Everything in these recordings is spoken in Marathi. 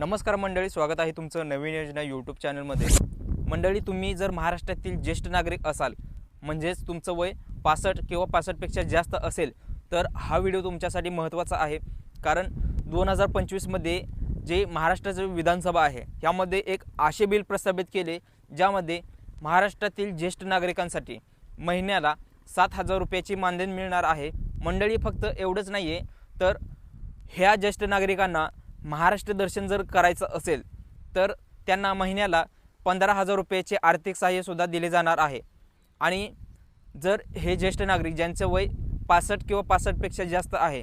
नमस्कार मंडळी स्वागत आहे तुमचं नवीन योजना यूट्यूब चॅनलमध्ये मंडळी तुम्ही जर महाराष्ट्रातील ज्येष्ठ नागरिक असाल म्हणजेच तुमचं वय पासष्ट किंवा पासष्टपेक्षा जास्त असेल तर हा व्हिडिओ तुमच्यासाठी महत्त्वाचा आहे. कारण दोन हजार पंचवीसमध्ये जे महाराष्ट्राचं विधानसभा आहे यामध्ये एक आशे बिल प्रस्तावित केले ज्यामध्ये महाराष्ट्रातील ज्येष्ठ नागरिकांसाठी महिन्याला सात हजार रुपयाची मानधन मिळणार आहे. मंडळी फक्त एवढंच नाही आहे तर ह्या ज्येष्ठ नागरिकांना महाराष्ट्र दर्शन जर करायचं असेल तर त्यांना महिन्याला पंधरा हजार रुपयाचे आर्थिक सहाय्यसुद्धा दिले जाणार आहे. आणि जर हे ज्येष्ठ नागरिक ज्यांचं वय पासष्ट किंवा पासष्टपेक्षा जास्त आहे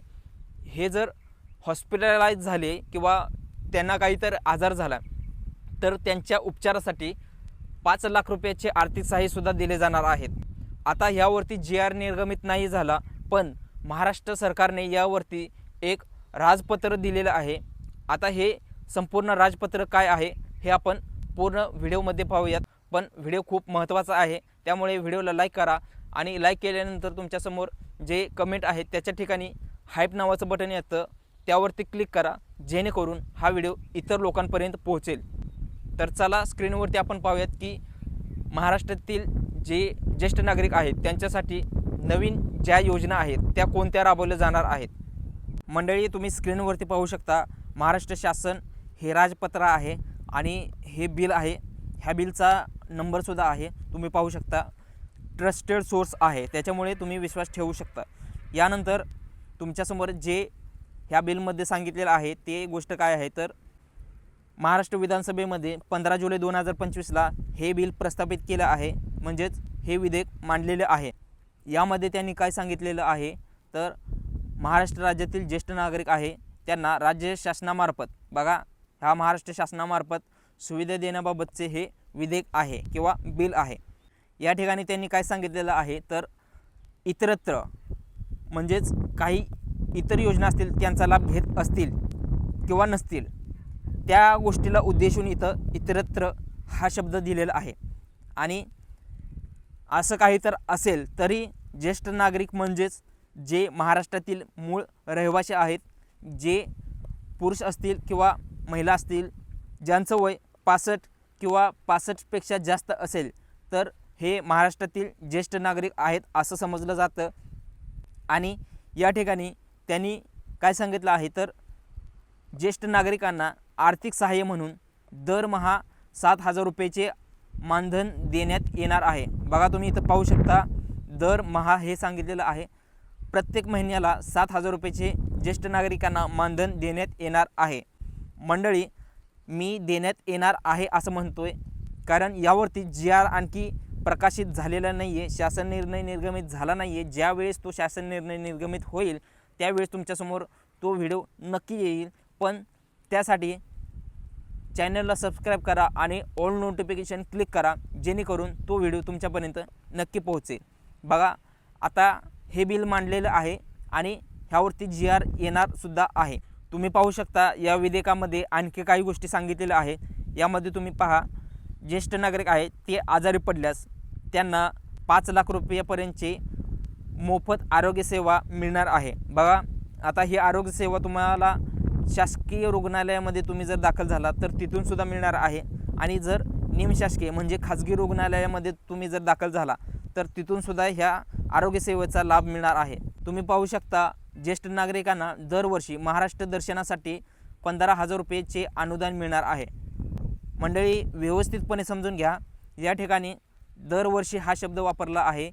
हे जर हॉस्पिटलाइज झाले किंवा त्यांना काही तर आजार झाला तर त्यांच्या उपचारासाठी पाच लाख रुपयाचे आर्थिक सहाय्यसुद्धा दिले जाणार आहेत. आता यावरती जी आर निर्गमित नाही झाला पण महाराष्ट्र सरकारने यावरती एक राजपत्र दिलेलं आहे. आता हे संपूर्ण राजपत्र काय आहे हे आपण पूर्ण व्हिडिओमध्ये पाहूयात. पण व्हिडिओ खूप महत्त्वाचा आहे त्यामुळे व्हिडिओला लाईक करा आणि लाईक केल्यानंतर तुमच्यासमोर जे कमेंट आहे त्याच्या ठिकाणी हाईप नावाचं बटन येतं त्यावरती क्लिक करा जेणेकरून हा व्हिडिओ इतर लोकांपर्यंत पोहोचेल. तर चला स्क्रीनवरती आपण पाहूयात की महाराष्ट्रातील जे ज्येष्ठ नागरिक आहेत त्यांच्यासाठी नवीन ज्या योजना आहेत त्या कोणत्या राबवल्या जाणार आहेत? मंडळी तुम्ही स्क्रीनवरती पाहू शकता. महाराष्ट्र शासन हे राजपत्र आहे आणि हे बिल आहे. ह्या बिलचा नंबरसुद्धा आहे. तुम्ही पाहू शकता. ट्रस्टेड सोर्स आहे. त्याच्यामुळे तुम्ही विश्वास ठेवू शकता. यानंतर तुमच्यासमोर जे ह्या बिलमध्ये सांगितलेलं आहे ते गोष्ट काय आहे? तर महाराष्ट्र विधानसभेमध्ये पंधरा जुलै दोन हजार पंचवीसला हे बिल प्रस्थापित केलं आहे. म्हणजेच हे विधेयक मांडलेलं आहे. यामध्ये त्यांनी काय सांगितलेलं आहे? तर महाराष्ट्र राज्यातील ज्येष्ठ नागरिक आहे. त्यांना राज्य शासनामार्फत बघा ह्या महाराष्ट्र शासनामार्फत सुविधा देण्याबाबतचे हे विधेयक आहे किंवा बिल आहे. या ठिकाणी त्यांनी काय सांगितलेलं आहे? तर इतरत्र म्हणजेच काही इतर योजना असतील त्यांचा लाभ घेत असतील किंवा नसतील त्या गोष्टीला उद्देशून इथं इतरत्र हा शब्द दिलेला आहे. आणि असं काही तर असेल तरी ज्येष्ठ नागरिक म्हणजेच जे महाराष्ट्रातील मूळ रहिवासी आहेत जे पुरुष असतील किंवा महिला असतील ज्यांचं वय पासष्ट किंवा पासष्टपेक्षा जास्त असेल तर हे महाराष्ट्रातील ज्येष्ठ नागरिक आहेत असं समजलं जातं. आणि या ठिकाणी त्यांनी काय सांगितलं आहे तर ज्येष्ठ नागरिकांना आर्थिक सहाय्य म्हणून दरमहा सात हजार रुपयाचे मानधन देण्यात येणार आहे. बघा तुम्ही इथं पाहू शकता दरमहा हे सांगितलेलं आहे. प्रत्येक महिन्याला सात हजार रुपयेचे ज्येष्ठ नागरिकांना मानधन देण्यात येणार आहे. मंडळी मी देण्यात येणार आहे असं म्हणतो आहे कारण यावरती जी आर आणखी प्रकाशित झालेला नाही आहे शासन निर्णय निर्गमित झाला नाही आहे ज्यावेळेस तो शासन निर्णय निर्गमित होईल त्यावेळेस तुमच्यासमोर तो व्हिडिओ नक्की येईल. पण त्यासाठी चॅनलला सबस्क्राईब करा आणि ऑल नोटिफिकेशन क्लिक करा जेणेकरून तो व्हिडिओ तुमच्यापर्यंत नक्की पोहोचेल. बघा आता हे बिल मांडलेलं आहे आणि ह्यावरती जी आर येणारसुद्धा आहे. तुम्ही पाहू शकता या विधेयकामध्ये आणखी काही गोष्टी सांगितलेल्या आहे यामध्ये तुम्ही पहा ज्येष्ठ नागरिक आहेत ते आजारी पडल्यास त्यांना पाच लाख रुपयापर्यंतचे मोफत आरोग्यसेवा मिळणार आहे. बघा आता ही आरोग्यसेवा तुम्हाला शासकीय रुग्णालयामध्ये तुम्ही जर दाखल झाला तर तिथूनसुद्धा मिळणार आहे. आणि जर निमशासकीय म्हणजे खाजगी रुग्णालयामध्ये तुम्ही जर दाखल झाला तर तिथूनसुद्धा ह्या आरोग्यसेवेचा लाभ मिळणार आहे. तुम्ही पाहू शकता ज्येष्ठ नागरिकांना दरवर्षी महाराष्ट्र दर्शनासाठी पंधरा हजार रुपयेचे अनुदान मिळणार आहे. मंडळी व्यवस्थितपणे समजून घ्या. या ठिकाणी दरवर्षी हा शब्द वापरला आहे.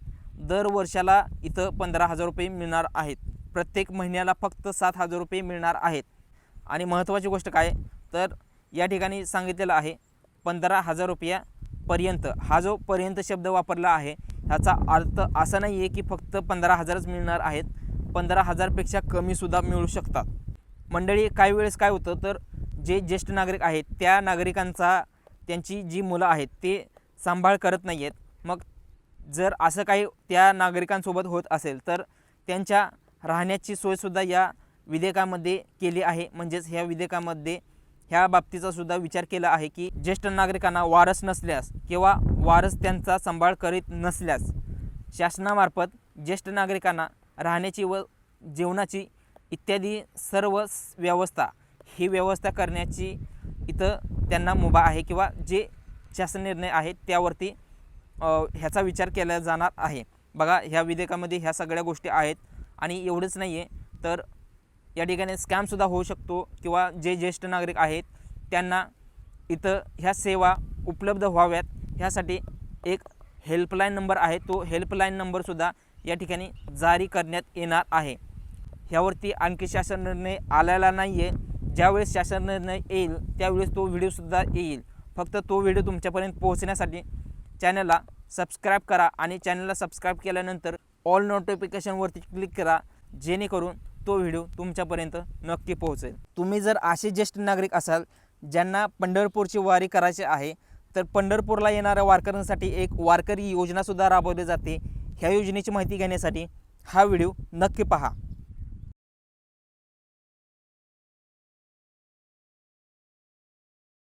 दर वर्षाला इथं पंधरा हजार रुपये मिळणार आहेत. प्रत्येक महिन्याला फक्त सात हजार रुपये मिळणार आहेत. आणि महत्त्वाची गोष्ट काय? तर या ठिकाणी सांगितलेलं आहे पंधरा हजार रुपयापर्यंत. हा जो पर्यंत शब्द वापरला आहे ह्याचा अर्थ असा नाही आहे की फक्त पंधरा हजारच मिळणार आहेत. पंधरा हजारपेक्षा कमीसुद्धा मिळू शकतात. मंडळी काही वेळेस काय होतं तर जे ज्येष्ठ नागरिक आहेत त्या नागरिकांचा त्यांची जी मुलं आहेत ते सांभाळ करत नाही आहेत मग जर असं काही त्या नागरिकांसोबत होत असेल तर त्यांच्या राहण्याची सोयसुद्धा या विधेयकामध्ये केली आहे. म्हणजेच ह्या विधेयकामध्ये ह्या बाबतीचा सुद्धा विचार केला आहे की ज्येष्ठ नागरिकांना वारस नसल्यास किंवा वारस त्यांचा सांभाळ करीत नसल्यास शासनामार्फत ज्येष्ठ नागरिकांना राहण्याची व जेवणाची इत्यादी सर्व स- व्यवस्था ही व्यवस्था करण्याची इथं त्यांना मुभा आहे किंवा जे शासन निर्णय आहेत त्यावरती ह्याचा विचार केला जाणार आहे. बघा ह्या विधेयकामध्ये ह्या सगळ्या गोष्टी आहेत आणि एवढंच नाही आहे तर या ठिकाणी स्कॅमसुद्धा होऊ शकतो किंवा जे ज्येष्ठ नागरिक आहेत त्यांना इथं ह्या सेवा उपलब्ध व्हाव्यात. ह्यासाठी एक हेल्पलाईन नंबर आहे. तो हेल्पलाईन नंबरसुद्धा या ठिकाणी जारी करण्यात येणार आहे. ह्यावरती आणखी शासन निर्णय आलेला नाही आहे ज्यावेळेस शासन निर्णय येईल त्यावेळेस तो व्हिडिओसुद्धा येईल. फक्त तो व्हिडिओ तुमच्यापर्यंत पोहोचण्यासाठी चॅनलला सबस्क्राईब करा आणि चॅनलला सबस्क्राईब केल्यानंतर ऑल नोटिफिकेशनवरती क्लिक करा जेणेकरून तो व्हिडिओ तुमच्यापर्यंत नक्की पोहोचेल. तुम्ही जर असे ज्येष्ठ नागरिक असाल ज्यांना पंढरपूरची वारी करायची आहे तर पंढरपूरला येणाऱ्या वारकऱ्यांसाठी एक वारकरी योजनासुद्धा राबवली जाते. ह्या योजनेची माहिती घेण्यासाठी हा व्हिडिओ नक्की पहा.